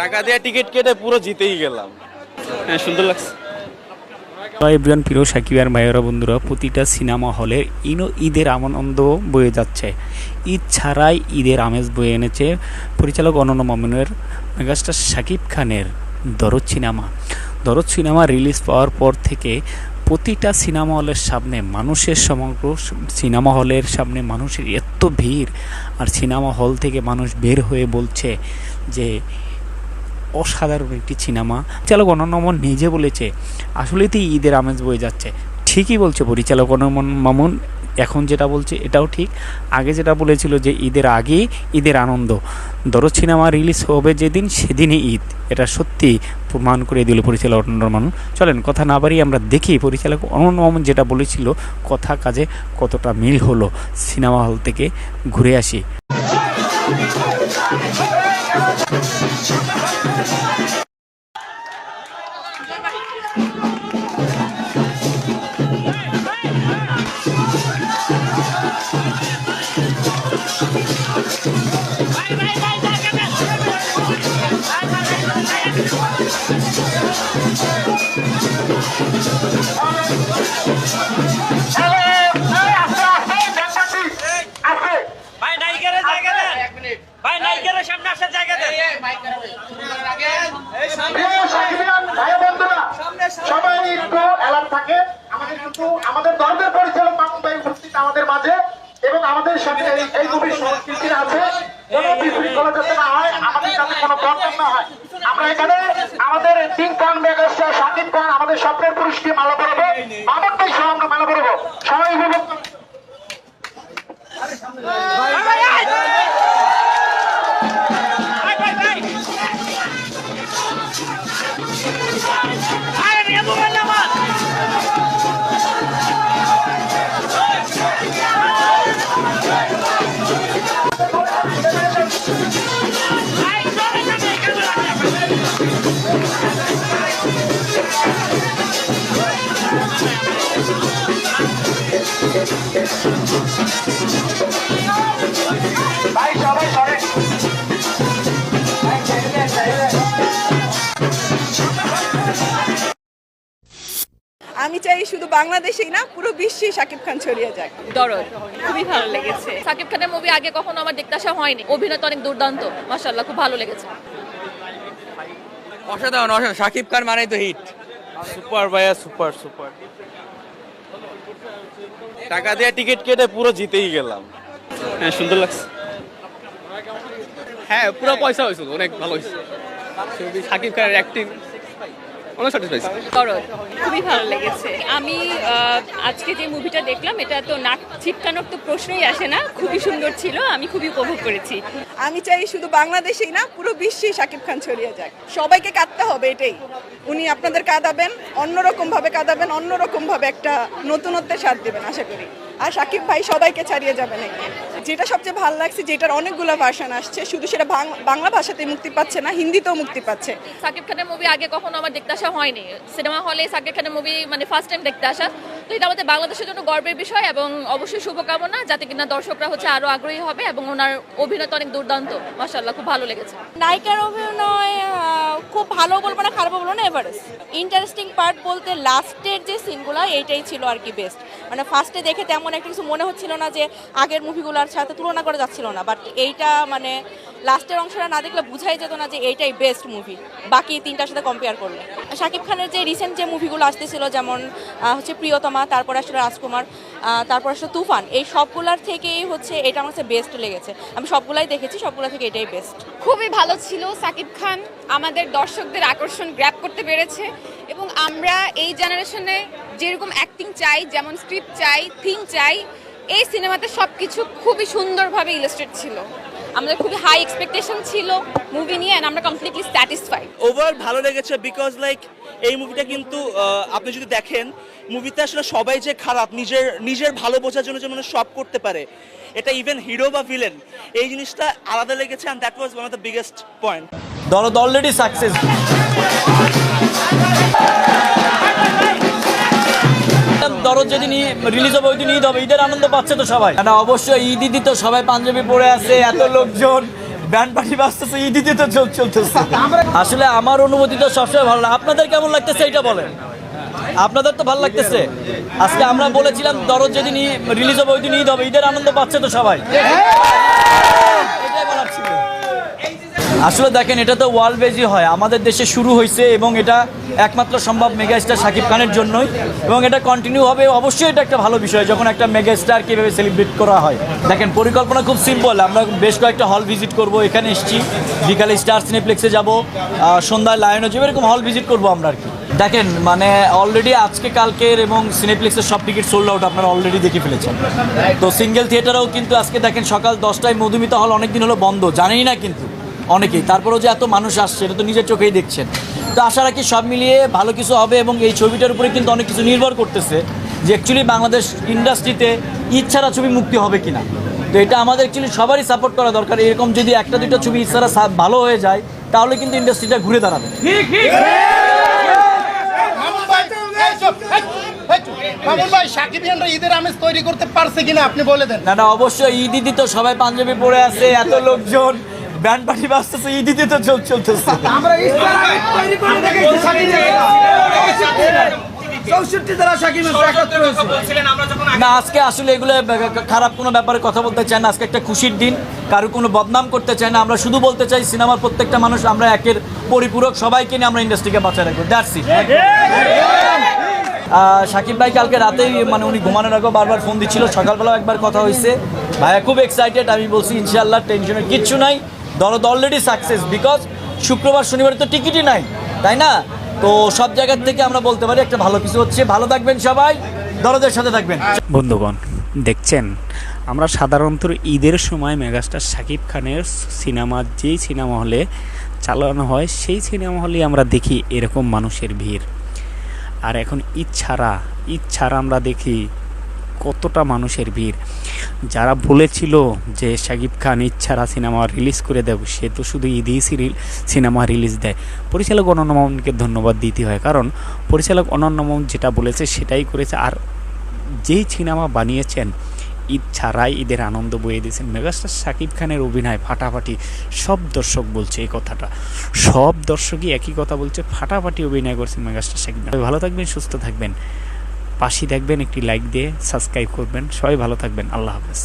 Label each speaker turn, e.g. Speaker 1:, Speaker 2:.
Speaker 1: টাকা দিয়ে টিকিট কেটে পুরো জিতেই গেলাম। হ্যাঁ সুন্দর লাগছে।
Speaker 2: এভরিওয়ান প্রিয় সাকিবার ভাইয়েরা বন্ধুরা, প্রতিটা সিনেমা হলে ইনো ঈদের আনন্দ বয়ে যাচ্ছে। ঈদ ছাড়াই ঈদের আমেজ বয়ে এনেছে পরিচালক অনন্য মামুনের, মেগাস্টার শাকিব খানের দরদ সিনেমা। দরদ সিনেমা রিলিজ পাওয়ার পর থেকে প্রতিটা সিনেমা হলের সামনে মানুষের সমগ্র সিনেমা হলের সামনে মানুষের এত ভিড়, আর সিনেমা হল থেকে মানুষ বের হয়ে বলছে যে, অসাধারণ একটি সিনেমা। চালক অনন্যমন নিজে বলেছে, আসলেই তো ঈদের আমেজ বয়ে যাচ্ছে। ঠিকই বলছে পরিচালক অনন্যমন। মামুন এখন যেটা বলছে, এটাও ঠিক। আগে যেটা বলেছিল যে ঈদের আগে ঈদের আনন্দ। দরদ সিনেমা রিলিজ হবে যেদিন, সেদিনই ঈদ। এটা সত্যি প্রমাণ করে দিল পরিচালক অনন্য মামুন চলেন, কথা না বাড়িয়ে আমরা দেখি পরিচালক অনন্য মামুন যেটা বলেছিল, কথা কাজে কতটা মিল হলো সিনেমা হল থেকে ঘুরে আসি।
Speaker 3: ভাই
Speaker 4: আমাদের সাথে এই এই সংস্কৃতি আছে। কোনো যাতে না হয়, আমাদের সাথে কোনো প্রবলেম না হয়। আমরা এখানে আমাদের তিন খান মেগাস্টার শাকিব খান আমাদের স্বপ্নের পুরুষকে মালা পরাবো। মামুন ভাই মালা পরাবো।
Speaker 5: আমি চাই শুধু বাংলাদেশেই না পুরো বিশ্বে শাকিব খান ছড়িয়ে যাক।
Speaker 6: দরদ খুবই ভালো লেগেছে। সাকিব খানের মুভি আগে কখনো আমার দেখতে আসা হয়নি। অভিনয় তো অনেক দুর্দান্ত। মাশাল্লাহ খুব ভালো লেগেছে।
Speaker 1: অসাধারণ অসাধারণ। শাকিব খান মানেই তো হিট সুপার ভাইয়া সুপার সুপার। টাকা দিয়ে টিকিট কেটে পুরো জিতেই গেলাম। হ্যাঁ সুন্দর লাগছে।
Speaker 7: হ্যাঁ পুরো পয়সা হয়েছিল, অনেক ভালো হয়েছে। সাকিব খানের অ্যাক্টিং অনেক স্যাটিসফাইড
Speaker 6: দরদ খুবই ভালো লেগেছে। আমি আজকে যে মুভিটা দেখলাম এটা তো নাক ছিটকানোর তো প্রশ্নই আসে না। খুবই সুন্দর ছিল আমি খুবই উপভোগ করেছি।
Speaker 5: আমি চাই শুধু বাংলাদেশেই না পুরো বিশ্বে শাকিব খান ছড়িয়ে যাক। সবাইকে কাঁদতে হবে এটাই। উনি আপনাদের কাঁদাবেন অন্যরকম ভাবে কাঁদাবেন অন্যরকম ভাবে একটা নতুনত্বের স্বাদ দেবেন আশা করি। আর শাকিব ভাই সবাইকে ছাড়িয়ে যাবেন এগিয়ে। যেটা সবচেয়ে ভালো লাগছে, যেটার অনেকগুলো ভার্সন আসছে, শুধু সেটা বাংলা ভাষাতে মুক্তি পাচ্ছে না, হিন্দিতেও মুক্তি পাচ্ছে।
Speaker 6: সাকিব খানের মুভি আগে কখনো আমার দেখতে আসা হয়নি। সিনেমা হলে সাকিব খানের মুভি মানে ফার্স্ট টাইম দেখতে আসা। তো এটা আমাদের বাংলাদেশের জন্য গর্বের বিষয় এবং অবশ্যই শুভকামনা, যাতে কিনা দর্শকরা হচ্ছে আরও আগ্রহী হবে এবং ওনার অভিনয় তো অনেক দুর্দান্ত। মাশাল্লাহ খুব ভালো লেগেছে।
Speaker 8: নায়িকার অভিনয় খুব ভালো বলব না, খারাপ বলব না এভারেস্ট ইন্টারেস্টিং পার্ট বলতে লাস্টের যে সিনগুলো, এইটাই ছিল আর কি বেস্ট মানে ফার্স্টে দেখে তেমন একটা কিছু মনে হচ্ছিল না যে আগের মুভিগুলোর সাথে তুলনা করা যাচ্ছিল না বাট এইটা মানে লাস্টের অংশটা না দেখলে বুঝাই যেত না যে এইটাই বেস্ট মুভি বাকি তিনটার সাথে কম্পেয়ার করলে। শাকিব খানের যে রিসেন্ট যে মুভিগুলো আসতেছিল, যেমন হচ্ছে প্রিয়তমা তারপর আসলে রাজকুমার তারপর আসলে তুফান। এই সবগুলার থেকেই হচ্ছে এটা আমার কাছে বেস্ট লেগেছে। আমি সবগুলাই দেখেছি, সবগুলা থেকে এটাই বেস্ট
Speaker 9: খুবই ভালো ছিল। সাকিব খান আমাদের দর্শকদের আকর্ষণ গ্র্যাপ করতে পেরেছে এবং আমরা এই জেনারেশনে যেরকম অ্যাক্টিং চাই, যেমন স্ক্রিপ্ট চাই থিম চাই, এই সিনেমাতে সব কিছু খুবই সুন্দরভাবে ইলাস্ট্রেট ছিল। আমাদের খুবই হাই এক্সপেকটেশন ছিল মুভি নিয়ে and আমরা কমপ্লিটলি স্যাটিসফাইড
Speaker 10: ওভারঅল ভালো লেগেছে বিকজ লাইক এই মুভিটা কিন্তু আপনি যদি দেখেন মুভিতে আসলে সবাই যে খারাপ নিজের নিজের ভালো বোঝার জন্য যে মানে সব করতে পারে এটা ইভেন হিরো বা ভিলেন এই জিনিসটা আলাদা লেগেছে and that was one of the biggest point
Speaker 7: Dorod already success নিয়ে রিলিজ হবে ওই দিন ঈদ হবে, ঈদের আনন্দ পাচ্ছে তো সবাই। না অবশ্যই ঈদ ঈদি তো সবাই পাঞ্জাবি পরে আছে, এত লোকজন
Speaker 3: ব্যান্ড পার্টি বাজতেছে ঈদে তো চল চলতেছে। আসলে আমার অনুভূতি তো সবসময় ভালো না। আপনাদের কেমন লাগতেছে এটা বলেন? আপনাদের তো ভালো লাগতেছে। আজকে আমরা বলেছিলাম দরজ যেদিন রিলিজ হবে ওই দিন ঈদ হবে, ঈদের আনন্দ পাচ্ছে তো সবাই। আসলে দেখেন, এটা তো ওয়ার্ল্ড বেজি হয়। আমাদের দেশে শুরু হয়েছে এবং এটা একমাত্র সম্ভব মেগা স্টার শাকিব খানের জন্যই। এবং এটা কন্টিনিউ হবে, অবশ্যই এটা একটা ভালো বিষয়, যখন একটা মেগা স্টার কীভাবে সেলিব্রেট করা হয়। দেখেন, পরিকল্পনা খুব সিম্পল আমরা বেশ কয়েকটা হল ভিজিট করব, এখানে এসেছি। বিকালে স্টার সিনেপ্লেক্সে যাব সন্ধ্যায় লায়নও যাব, এরকম হল ভিজিট করব আমরা আর কি। দেখেন মানে অলরেডি আজকে, কালকের এবং সিনেপ্লেক্সের সব টিকিট সোল্ড আউট আপনারা অলরেডি দেখে ফেলেছেন। তো সিঙ্গেল থিয়েটারেও কিন্তু আজকে দেখেন, সকাল দশটায় মধুমিতা হল অনেকদিন হলো বন্ধ, জানেনই না কিন্তু। অনেকেই। তারপরেও যে এত মানুষ আসছে এটা তো নিজের চোখেই দেখছেন। তো আশা রাখি সব মিলিয়ে ভালো কিছু হবে এবং এই ছবিটার উপরে কিন্তু অনেক কিছু নির্ভর করতেছে যে অ্যাকচুয়ালি বাংলাদেশ ইন্ডাস্ট্রিতে ইচ্ছারা ছবি মুক্তি হবে কিনা। তো এটা আমাদের অ্যাকচুয়ালি সবারই সাপোর্ট করা দরকার। এরকম যদি একটা দুটো ছবি ইচ্ছারা ভালো হয়ে যায় তাহলে কিন্তু ইন্ডাস্ট্রিটা ঘুরে দাঁড়াবে।
Speaker 4: আপনি বলে দেন।
Speaker 3: না না অবশ্যই ঈদিদি তো সবাই পাঞ্জাবি পরে আছে এত লোকজন। ব্যান্ড পার্টি বাজতেছে ঈদিতে তো চল চলতেছে। না আজকে আসলে এগুলো খারাপ কোনো ব্যাপারে কথা বলতে চাই না। আজকে একটা খুশির দিন। কারও কোনো বদনাম করতে চাই না। আমরা শুধু বলতে চাই সিনেমার প্রত্যেকটা মানুষ আমরা একের পরিপূরক সবাইকে নিয়ে আমরা ইন্ডাস্ট্রিকে বাঁচায় রাখব। দ্যাটস ইট সাকিব ভাই কালকে রাতেই মানে উনি ঘুমানোর আগেও বারবার ফোন দিচ্ছিল। সকালবেলাও একবার কথা হয়েছে। ভাইয়া খুব এক্সাইটেড আমি বলছি ইনশাল্লাহ টেনশনের কিচ্ছু নাই। দরদ অলরেডি সাকসেস বিকজ শুক্রবার, শনিবার তো টিকিটই নাই, তাই না? তো সব জায়গার থেকে আমরা বলতে পারি একটা ভালো কিছু হচ্ছে। ভালো থাকবেন সবাই, দরদের সাথে থাকবেন।
Speaker 2: বন্ধুগণ, দেখছেন? আমরা সাধারণত ঈদের সময় মেগাস্টার শাকিব খানের সিনেমা, যেই সিনেমা হলে চালানো হয়, সেই সিনেমা হলে আমরা দেখি এরকম মানুষের ভিড়। আর এখন ঈদ ছাড়া ঈদ ছাড়া আমরা দেখি কতটা মানুষের ভিড়। যারা বলেছিল যে শাকিব খান ইচ্ছারা সিনেমা রিলিজ করে দেব, সে তো শুধু ঈদেই সিরিল সিনেমা রিলিজ দেয়। পরিচালক অনন্য মামুনকে ধন্যবাদ দিতে হয়, কারণ পরিচালক অনন্য মামুন যেটা বলেছে সেটাই করেছে। আর যেই সিনেমা বানিয়েছেন ঈদ ছাড়াই ঈদের আনন্দ বয়ে দিয়েছেন। মেগাস্টার শাকিব খানের অভিনয় ফাটাফাটি, সব দর্শক বলছে এই কথাটা। সব দর্শকই একই কথা বলছে, ফাটাফাটি অভিনয় করছেন মেগাস্টার শাকিব খান। ভালো থাকবেন, সুস্থ থাকবেন। পাশে দেখবেন একটি লাইক দিয়ে সাবস্ক্রাইব করবেন। সবাই ভালো থাকবেন। আল্লাহ হাফেজ।